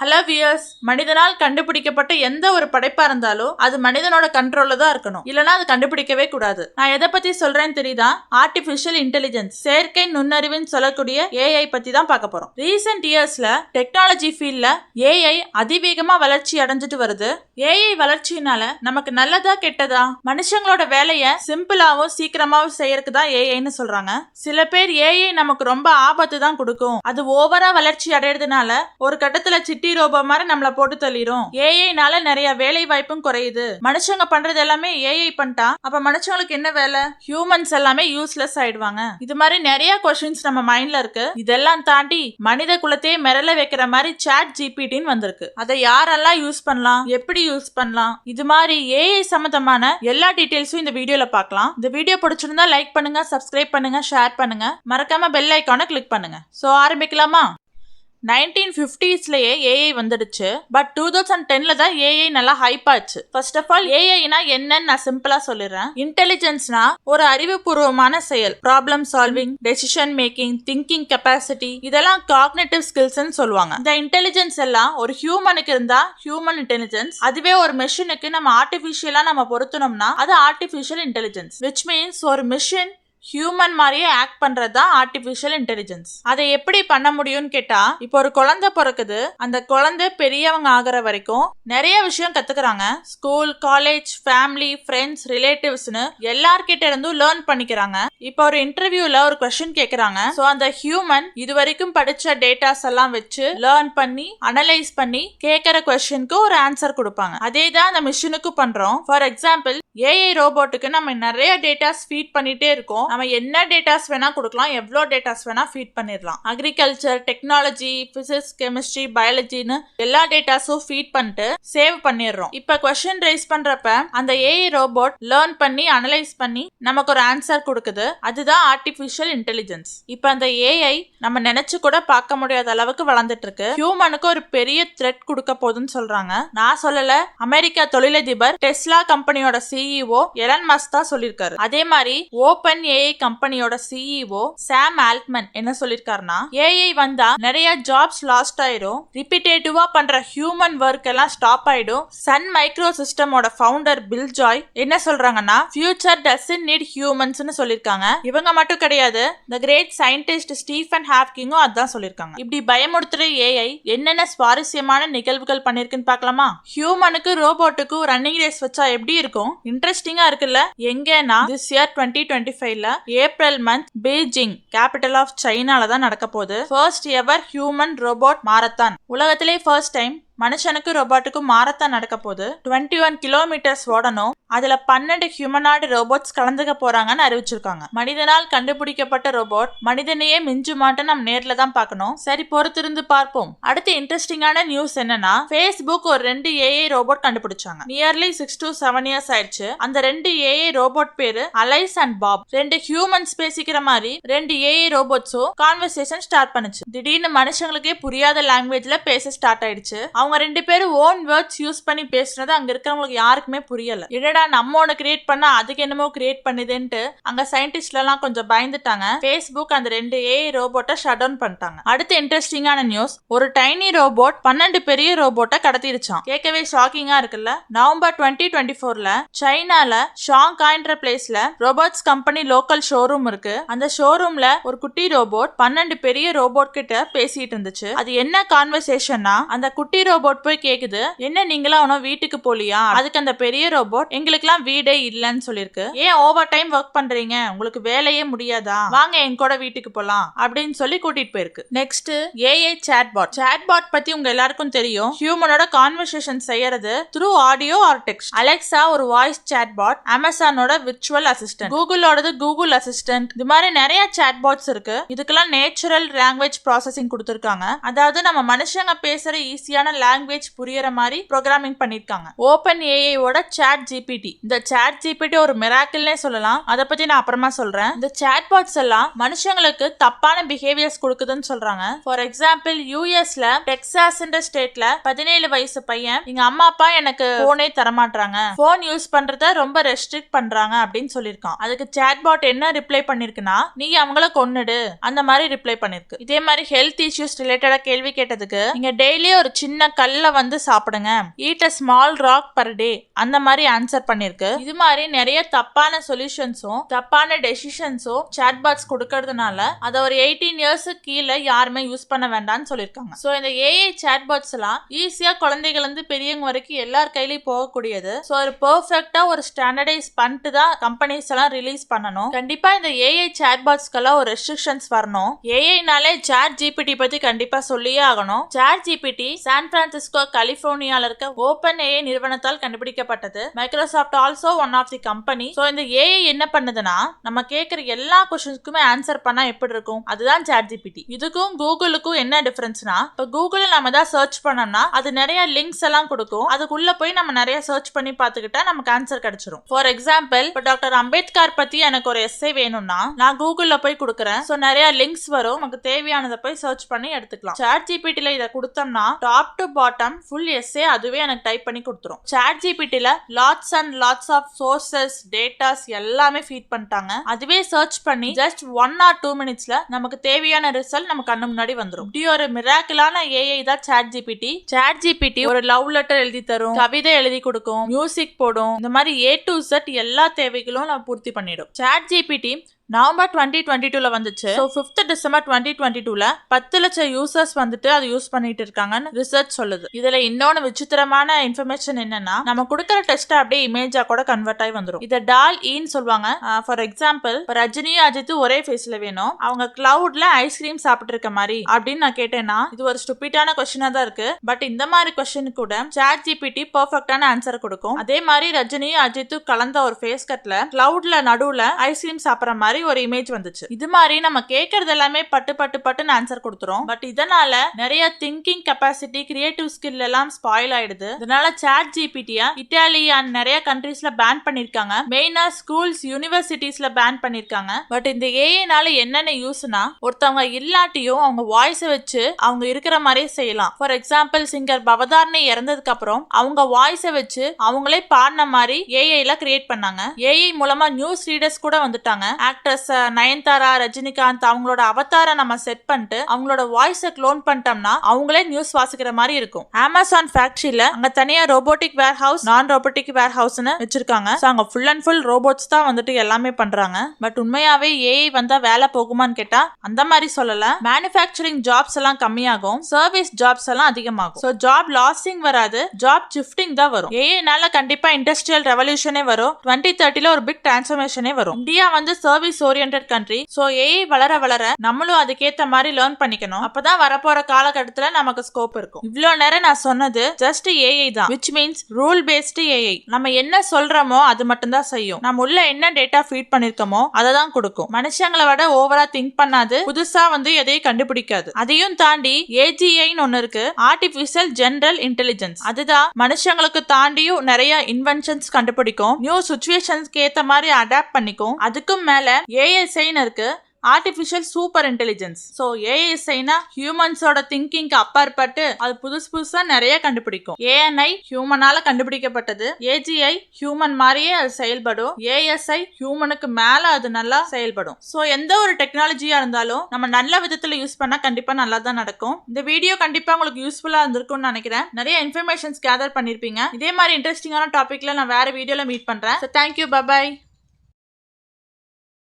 Hello wears மனிதனால் கண்டுபிடிக்கப்பட்ட எந்த ஒரு படைப்பா இருந்தாலும் அது மனிதனோட கண்ட்ரோல்ல தான் இருக்கணும். இல்லனா அது கண்டுபிடிக்கவே கூடாது. நான் எதை பத்தி சொல்றேன்னு தெரியுதா? ஆர்டிபிஷியல் இன்டெலிஜென்ஸ் செயற்கை நுண்ணறிவுன்னு சொல்லக்கூடிய ஏஐ பத்தி தான் பார்க்க போறோம். ரீசெண்ட் இயர்ஸ்ல டெக்னாலஜி ஃபீல்ட்ல ஏஐ அதிவேகமா வளர்ச்சி அடைஞ்சிட்டு வருது. ஏஐ வளர்ச்சினால நமக்கு நல்லதா கெட்டதா? மனுஷங்களோட வேலையை சிம்பிளாவும் சீக்கிரமாவும் செய்யறதுக்கு தான் ஏஐன்னு சொல்றாங்க. சில பேர் ஏஐ நமக்கு ரொம்ப ஆபத்து தான் கொடுக்கும். அது ஓவரா வளர்ச்சி அடையிறதுனால ஒரு கட்டத்துல சிட்டி ரோபோ மாதிரி நம்மள போட்டு தள்ளிடும் ஏஐனால நிறைய வேலை வாய்ப்பும் குறையுது. மனுஷங்க பண்றது எல்லாமே ஏஐ பண்ணிட்டா அப்ப மனுஷங்களுக்கு என்ன வேலை? ஹியூமன்ஸ் எல்லாமே யூஸ்லெஸ் ஆயிடுவாங்க. இது மாதிரி நிறைய கொஸ்டின்ஸ் நம்ம மைண்ட்ல இருக்கு. இதெல்லாம் தாண்டி மனித குலத்தையே மிரள வைக்கிற மாதிரி சாட் ஜிபிடின்னு வந்திருக்கு. அதை யாரெல்லாம் யூஸ் பண்ணலாம்? எப்படி யூஸ் பண்ணலாம்? இது மாதிரி ஏஐ சம்பந்தமான எல்லா டீடைல்ஸும் இந்த வீடியோல பார்க்கலாம். இந்த வீடியோ பிடிச்சிருந்தா லைக் பண்ணுங்க சப்ஸ்கிரைப் பண்ணுங்க ஷேர் பண்ணுங்க. மறக்காம பெல் ஐக்கானை கிளிக் பண்ணுங்க. சோ ஆரம்பிக்கலாமா? நைன்டீன் ஃபிஃப்டிஸ்லயே ஏஐ வந்துடுச்சு. பட் டூ தௌசண்ட் டென்ல தான் ஏஐ நல்லா ஹைப் ஆச்சு. ஃபர்ஸ்ட் ஆஃப் ஆல் ஏஐனா என்னன்னு நான் சிம்பிளா சொல்லிடுறேன். இன்டெலிஜென்ஸ்னா ஒரு அறிவுபூர்வமான செயல். Problem solving decision making thinking capacity இதெல்லாம் காக்னேட்டிவ் ஸ்கில்ஸ்னு சொல்லுவாங்க. இந்த இன்டெலிஜென்ஸ் எல்லாம் ஒரு ஹியூமனுக்கு இருந்தா ஹியூமன் இன்டெலிஜென்ஸ் அதுவே ஒரு மெஷினுக்கு நம்ம ஆர்டிபிஷியலா நம்ம பொருத்தணும்னா அது ஆர்டிபிஷியல் இன்டெலிஜென்ஸ் விச் மீன்ஸ் ஒரு மிஷின் ஹியூமன் மாதிரியே ஆக்ட் பண்றது தான் ஆர்டிஃபிஷியல் இன்டெலிஜென்ஸ் அதை எப்படி பண்ண முடியும்னு கேட்டா இப்போ ஒரு குழந்தை பிறக்குது. அந்த குழந்தை பெரியவங்க ஆகிற வரைக்கும் நிறைய விஷயம் கத்துக்கிறாங்க. ஸ்கூல் காலேஜ் ஃபேமிலி ஃப்ரெண்ட்ஸ் ரிலேட்டிவ்ஸ்னு எல்லார்கிட்ட இருந்தும் லேர்ன் பண்ணிக்கிறாங்க. இப்போ ஒரு இன்டர்வியூல ஒரு கொஸ்டின் கேட்கறாங்க ஸோ அந்த ஹியூமன் இது வரைக்கும் படிச்ச டேட்டாஸ் எல்லாம் வச்சு லேர்ன் பண்ணி அனலைஸ் பண்ணி கேக்குற கொஸ்டினுக்கு ஒரு ஆன்சர் கொடுப்பாங்க. அதே தான் அந்த மிஷினுக்கு பண்றோம். ஃபார் எக்ஸாம்பிள் ஏஐ ரோபோட்டுக்கு நம்ம நிறைய டேட்டாஸ் ஃபீட் பண்ணிட்டே இருக்கோம். நம்ம என்ன டேட்டாஸ் வேணா கொடுக்கலாம் எவ்வளோ டேட்டாஸ் வேணா ஃபீட் பண்ணிடலாம். அக்ரிகல்ச்சர் டெக்னாலஜி பிசிக்ஸ் கெமிஸ்ட்ரி பயாலஜின்னு எல்லா டேட்டாஸும் ஃபீட் பண்ணிட்டு சேவ் பண்ணிடுறோம். இப்போ கொஸ்டின் ரைஸ் பண்றப்ப அந்த ஏஐ ரோபோட் லேர்ன் பண்ணி அனலைஸ் பண்ணி நமக்கு ஒரு ஆன்சர் கொடுக்குது. அதுதான் ஆர்டிஃபிஷியல் இன்டெலிஜென்ஸ் இப்போ அந்த ஏஐ நம்ம நினைச்சு கூட பார்க்க முடியாத அளவுக்கு வளர்ந்துட்டு இருக்கு ஹியூமனுக்கு ஒரு பெரிய த்ரெட் கொடுக்க போகுதுன்னு சொல்றாங்க. நான் சொல்லல அமெரிக்கா தொழிலதிபர் டெஸ்லா கம்பெனியோட சி சிஇஓ எலன் மஸ்க் தான் சொல்லியிருக்காரு அதே மாதிரி ஓபன் ஏஐ கம்பெனியோட சிஇஓ சாம் ஆல்ட்மன் என்ன சொல்லியிருக்காருன்னா ஏஐ வந்தா நிறைய ஜாப்ஸ் லாஸ்ட் ஆயிடும் ரிப்பீட்டேட்டிவா பண்ற ஹியூமன் ஒர்க் எல்லாம் ஸ்டாப் ஆயிடும். சன் மைக்ரோ சிஸ்டமோட ஃபவுண்டர் பில் ஜாய் என்ன சொல்றாங்கன்னா ஃபியூச்சர் டசன் நீட் ஹியூமன்ஸ்னு சொல்லிருக்காங்க. இவங்க மட்டும் கிடையாது த கிரேட் சயின்டிஸ்ட் ஸ்டீஃபன் ஹாப்கிங்கும் அதான் சொல்லியிருக்காங்க இப்படி பயமுடுத்துற ஏஐ என்னென்ன சுவாரஸ்யமான நிகழ்வுகள் பண்ணிருக்குன்னு பார்க்கலாமா? ஹியூமனுக்கு ரோபோட்டுக்கு ரன்னிங் ரேஸ் வச்சா எப்படி இருக்கும்? இன்ட்ரெஸ்டிங்கா இருக்குல்ல? எங்கன்னா திஸ் இயர் டுவெண்ட்டி டுவெண்ட்டி ஃபைவ்ல April month Beijing capital of சைனால தான் நடக்க போகுது. First ever human robot marathon உலகத்திலே ஃபர்ஸ்ட் டைம் மனுஷனுக்கு ரோபோட்டுக்கும் மாரத்தான் நடக்க போகுது. டுவெண்ட்டி ஒன் கிலோமீட்டர்ஸ் ஓடணும். அதில் பன்னெண்டு ஹியூமனாய்டு ரோபோட்ஸ் கலந்துக்க போறாங்கன்னு அறிவிச்சிருக்காங்க. மனிதனால் கண்டுபிடிக்கப்பட்ட ரோபோட் மனிதனையே மிஞ்சுமாட்டு நம்ம நேரில் தான் பார்க்கணும். சரி பொறுத்திருந்து பார்ப்போம். அடுத்து இன்ட்ரெஸ்டிங்கான நியூஸ் என்னன்னா ஃபேஸ்புக் ஒரு ரெண்டு ஏஐ ரோபோட் கண்டுபிடிச்சாங்க. Nearly six to seven years ஆயிடுச்சு. அந்த ரெண்டு ஏஐ ரோபோட் பேரு அலைஸ் அண்ட் பாப் ரெண்டு ஹியூமன்ஸ் பேசிக்கிற மாதிரி ரெண்டு ஏஐ ரோபோட்ஸும் கான்வர்சேஷன் ஸ்டார்ட் பண்ணுச்சு. திடீர்னு மனுஷங்களுக்கே புரியாத லாங்குவேஜ்ல பேச ஸ்டார்ட் ஆயிடுச்சு. அவங்க ரெண்டு பேரும் ஓன் வேர்ட்ஸ் யூஸ் பண்ணி பேசுனது அங்க இருக்கிறவங்களுக்கு யாருக்குமே புரியல. என்னடா நம்ம ஒன்று கிரியேட் பண்ணா அதுக்கு என்னமோ கிரியேட் பண்ணுதுன்ட்டு அங்க சயின்டிஸ்ட்லாம் கொஞ்சம் பயந்துட்டாங்க. ஃபேஸ்புக் அந்த ரெண்டு ஏஐ ரோபோட்டை ஷட் டவுன் பண்ணிட்டாங்க. அடுத்து இன்ட்ரெஸ்டிங்கான நியூஸ் ஒரு டைனி ரோபோட் பன்னெண்டு பெரிய ரோபோட்டை கடத்திருச்சான் கேட்கவே ஷாக்கிங்கா இருக்குல்ல? நவம்பர் டுவெண்ட்டி டுவெண்ட்டி ஃபோர்ல சைனால ஷாங்காய்ன்ற பிளேஸ்ல ரோபோட்ஸ் கம்பெனி லோக்கல் ஷோரூம் இருக்கு. அந்த ஷோரூம்ல ஒரு குட்டி ரோபோட் பன்னெண்டு பெரிய ரோபோட் கிட்ட பேசிட்டு இருந்துச்சு. அது என்ன கான்வர்சேஷன்னா அந்த குட்டி ரோபோட் போய் கேக்குது என்ன நீங்களா உனக்கு வீட்டுக்கு போலியா? அதுக்கு அந்த பெரிய ரோபோட் எங்களுக்குலாம் வீடே இல்லைன்னு சொல்லிருக்கு ஏன் ஓவர் டைம் ஒர்க் பண்றீங்க? உங்களுக்கு வேலையே முடியாதா? வாங்க என் கூட வீட்டுக்கு போலாம் அப்படின்னு சொல்லி கூட்டிட்டு போயிருக்கு. நெக்ஸ்ட் ஏஐ சாட்பாட் சாட்பாட் பத்தி உங்க எல்லாருக்கும் தெரியும். ஹியூமனோட கான்வர்சேஷன் செய்யறது through audio or text Alexa ஒரு வாய்ஸ் சாட்பாட் அமேசானோட விர்ச்சுவல் அசிஸ்டன்ட் கூகுளோடது கூகுள் அசிஸ்டன்ட் இது மாதிரி நிறைய சாட்பாட்ஸ் இருக்கு. இதுக்கெல்லாம் நேச்சுரல் லாங்குவேஜ் ப்ராசஸிங் கொடுத்துருக்காங்க. அதாவது நம்ம மனுஷங்க பேசுற ஈஸியான லாங்குவேஜ் புரியற மாதிரி ப்ரோக்ராமிங் பண்ணிருக்காங்க ஓபன் ஏஐயோட சாட் ஜிபிடி இந்த சேட் ஜிபிடி ஒரு மிராக்கிள்னே சொல்லலாம். அதை பத்தி நான் அப்புறமா சொல்றேன். இந்த சேட் பாட்ஸ் எல்லாம் மனுஷங்களுக்கு தப்பான பிஹேவியர்ஸ் கொடுக்குதுன்னு சொல்றாங்க. ஃபார் எக்ஸாம்பிள் யூஎஸ்ல டெக்சாஸ்ன்ற ஸ்டேட்ல பதினேழு வயசு பையன் எங்க அம்மா அப்பா எனக்கு போனே தரமாட்டாங்க போன் யூஸ் பண்றத ரொம்ப ரெஸ்ட்ரிக்ட் பண்றாங்க அப்படின்னு சொல்லியிருக்கான். அதுக்கு சேட் பாட் என்ன ரிப்ளை பண்ணிருக்குன்னா நீ அவங்கள கொன்னுடு. அந்த மாதிரி ரிப்ளை பண்ணிருக்கு. இதே மாதிரி ஹெல்த் இஷ்யூஸ் ரிலேட்டடா கேள்வி கேட்டதுக்கு நீங்க டெய்லி ஒரு சின்ன கல்ல வந்து சாப்பிடுங்க. Eat a small rock per day அந்த மாதிரி ஆன்சர் பண்ணிருக்கு. இது மாதிரி நிறைய தப்பான சொல்யூஷன்ஸும் தப்பான டெசிஷன்ஸும் சாட்பாட்ஸ் கொடுக்கறதுனால அதை ஒரு எயிட்டீன் இயர்ஸுக்கு கீழே யாருமே யூஸ் பண்ண வேண்டாம்னு சொல்லியிருக்காங்க. ஸோ இந்த ஏஐ சாட்பாட்ஸ் எல்லாம் ஈஸியா குழந்தைகள் இருந்து பெரியவங்க வரைக்கும் எல்லார் கையிலயும் போகக்கூடியது. ஸோ ஒரு பெர்ஃபெக்டா ஒரு ஸ்டாண்டர்டைஸ் பண்ணிட்டு தான் கம்பெனிஸ் எல்லாம் ரிலீஸ் பண்ணணும். கண்டிப்பா இந்த ஏஐ சாட்பாட்ஸ்க்கெல்லாம் ஒரு ரெஸ்ட்ரிக்ஷன்ஸ் வரணும். ஏஐனாலே சாட் ஜிபிடி பத்தி கண்டிப்பா சொல்லியே ஆகணும். சாட் ஜிபிடி சான் பிரான்சிஸ்கோ கலிபோர்னியால இருக்க ஓபன் ஏஐ நிறுவனத்தால் கண்டுபிடிக்கப்பட்டது. Microsoft also one of the company so இந்த ஏஐ என்ன பண்ணுதுன்னா நம்ம கேட்குற எல்லா கொஸ்டின்ஸ்க்குமே ஆன்சர் பண்ணா எப்படி இருக்கும்? அதுதான் சாட் ஜிபிடி இதுக்கும் கூகுளுக்கும் என்ன டிஃபரன்ஸ்னா இப்போ கூகுளில் நம்ம தான் சர்ச் பண்ணோம்னா அது நிறைய லிங்க்ஸ் எல்லாம் கொடுக்கும். அதுக்குள்ள போய் நம்ம நிறைய சர்ச் பண்ணி பார்த்துக்கிட்டா நமக்கு ஆன்சர் கிடைச்சிரும். ஃபார் எக்ஸாம்பிள் இப்போ டாக்டர் அம்பேத்கர் பத்தி எனக்கு ஒரு எஸ்ஸே வேணும்னா நான் கூகுளில் போய் கொடுக்குறேன். ஸோ நிறைய லிங்க்ஸ் வரும். நமக்கு தேவையானதை போய் சர்ச் பண்ணி எடுத்துக்கலாம். சாட் ஜிபிடியில் இதை கொடுத்தோம்னா top to bottom full essay அதுவே எனக்கு டைப் பண்ணி கொடுத்துரும். Chat ஜிபிடியில் lots and lots of sources datas எல்லாமே ஃபீட் பண்ணிட்டாங்க. அதுவே சர்ச் பண்ணி ஜஸ்ட் ஒன் ஆர் டூ மினிட்ஸ்ல நமக்கு தேவையான ரிசல்ட் நம்ம கண்ணு முன்னாடி வந்துடும் இப்படி ஒரு மிராக்கிளான ஏஐ தான் சாட் ஜிபிடி சாட் ஜிபிடி ஒரு லவ் லெட்டர் எழுதி தரும் கவிதை எழுதி கொடுக்கும் மியூசிக் போடும். இந்த மாதிரி ஏ டு செட் எல்லா தேவைகளும் நம்ம பூர்த்தி பண்ணிடும். Chat GPT November twenty twenty டூல வந்துச்சு. So fifth December twenty twenty டூல பத்து லட்சம் யூசர்ஸ் வந்துட்டு அதை யூஸ் பண்ணிட்டு இருக்காங்கன்னு ரிசர்ச் சொல்லுது. இதுல இன்னொன்னு விசித்திரமான இன்ஃபர்மேஷன் என்னன்னா நம்ம கொடுக்குற டெஸ்ட் அப்படியே இமேஜா கூட கன்வெர்ட் ஆகி வந்துடும் இதை டால் ஈன்னு சொல்லுவாங்க. ஃபார் எக்ஸாம்பிள் ரஜினியும் அஜித்து ஒரே ஃபேஸ்ல வேணும். அவங்க கிளவுட்ல ஐஸ்கிரீம் சாப்பிட்டு இருக்க மாதிரி அப்படின்னு நான் கேட்டேன்னா இது ஒரு ஸ்டூபிட்டான கொஸ்டினா தான் இருக்கு. பட் இந்த மாதிரி கொஸ்டின் கூட சாட் ஜிபிடி பர்ஃபெக்டான ஆன்சர் கொடுக்கும். அதே மாதிரி ரஜினியும் அஜித்தும் கலந்த ஒரு ஃபேஸ் கட்ல கிளவுட்ல நடுவுல ஐஸ்கிரீம் சாப்பிட்ற மாதிரி ஒரு இமேஜ் வந்துச்சு. இது மாதிரி நம்ம கேட்கறது எல்லாமே பட்டு பட்டு பட்டுன்னு ஆன்சர் கொடுத்துரும் பட் இதனால நிறைய திங்கிங் கெப்பாசிட்டி கிரியேட்டிவ் ஸ்கில் எல்லாம் ஸ்பாயில் ஆயிடுது. இதனால சாட் ஜிபிடியா இட்டாலி அண்ட் நிறைய கண்ட்ரீஸ்ல பேன் பண்ணிருக்காங்க. மெயினா ஸ்கூல்ஸ் யூனிவர்சிட்டிஸ்ல பேன் பண்ணிருக்காங்க. பட் இந்த ஏஐனால என்னென்ன யூஸ்னா ஒருத்தவங்க இல்லாட்டியும் அவங்க வாய்ஸ் வச்சு அவங்க இருக்கிற மாதிரியே செய்யலாம். ஃபார் எக்ஸாம்பிள் சிங்கர் பவதாரணி இறந்ததுக்கு அப்புறம் அவங்க வாய்ஸை வச்சு அவங்களே பாடின மாதிரி ஏஐல கிரியேட் பண்ணாங்க. ஏஐ மூலமா நியூஸ் ரீடர்ஸ் கூட வந்துட்டாங்க. ஆக்டர்ஸ் நயன்தாரா ரஜினிகாந்த் அவங்களோட அவதார நம்ம செட் பண்ணிட்டு அவங்களோட வாய்ஸை க்ளோன் பண்ணிட்டோம்னா அவங்களே நியூஸ் வாசிக்கிற மாதிரி இருக்கும். அமேசான் ஃபேக்டரியில அங்க தனியா ரோபோட்டிக் வேர் ஹவுஸ் நான் ரோபோட்டிக் வேர் ஹவுஸ்னு வச்சிருக்காங்க. ஸோ அங்க ஃபுல் அண்ட் ஃபுல் ரோபோட்ஸ் தான் வந்துட்டு எல்லாமே பண்றாங்க. பட் உண்மையாவே ஏஐ வந்தா வேலை போகுமான்னு கேட்டா அந்த மாதிரி சொல்லல. மேனுஃபேக்சரிங் ஜாப்ஸ் எல்லாம் கம்மியாகும். சர்வீஸ் ஜாப்ஸ் எல்லாம் அதிகமாகும். ஸோ ஜாப் லாஸிங் வராது. ஜாப் ஷிஃப்டிங் தான் வரும். ஏஐனால கண்டிப்பா இண்டஸ்ட்ரியல் ரெவல்யூஷனே வரும். டுவெண்ட்டி தேர்ட்டில ஒரு பிக் டிரான்ஸ்ஃபர்மேஷனே வரும். இந்தியா வந்து service orient country so AI வளர வளர நம்மளும் அதுக்கேத்த மாதிரி லேர்ன் பண்ணிக்கணும். அப்பதான் வரப்போற காலகட்டத்துல நமக்கு ஸ்கோப் இருக்கும். இவ்வளோ நேரம் நான் சொன்னது ஜஸ்ட் ஏஐ தான். Which means rule based AI நம்ம என்ன சொல்றோமோ அது மட்டும் தான் செய்யும். நம்ம உள்ள என்ன டேட்டா ஃபீட் பண்ணிருக்கோமோ அதை தான் கொடுக்கும். மனுஷங்களை விட ஓவரா திங்க் பண்ணாது புதுசா வந்து எதையும் கண்டுபிடிக்காது. அதையும் தாண்டி ஏஜிஐன்னு ஒன்னு இருக்கு. ஆர்டிபிஷியல் ஜெனரல் இன்டெலிஜென்ஸ் அதுதான் மனுஷங்களுக்கு தாண்டியும் நிறைய இன்வென்ஷன்ஸ் கண்டுபிடிக்கும். நியூ சுச்சுவேஷன்ஸ்க்கு ஏத்த மாதிரி அடாப்ட் பண்ணிக்கும். அதுக்கும் மேல ஏஎஸ்ஐன்னு இருக்குது ஆர்டிஃபிஷியல் சூப்பர் இன்டெலிஜென்ஸ் ஸோ ஏஎஸ்ஐனா ஹியூமன்ஸோட திங்கிங்க்கு அப்பாற்பட்டு அது புதுசு புதுசாக நிறைய கண்டுபிடிக்கும். ஏஎன்ஐ ஹியூமனால கண்டுபிடிக்கப்பட்டது. ஏஜிஐ ஹியூமன் மாதிரியே அது செயல்படும். ஏஎஸ்ஐ ஹியூமனுக்கு மேலே அது நல்லா செயல்படும். ஸோ எந்த ஒரு டெக்னாலஜியாக இருந்தாலும் நம்ம நல்ல விதத்தில் யூஸ் பண்ணால் கண்டிப்பாக நல்லா தான் நடக்கும். இந்த வீடியோ கண்டிப்பாக உங்களுக்கு யூஸ்ஃபுல்லாக இருந்திருக்கும்னு நினைக்கிறேன். நிறைய இன்ஃபர்மேஷன்ஸ் கேதர் பண்ணியிருப்பீங்க இதே மாதிரி இன்ட்ரெஸ்டிங்கான டாப்பிக்கில் நான் வேறு வீடியோவில் மீட் பண்ணுறேன் ஸோ தேங்க்யூ பபாய்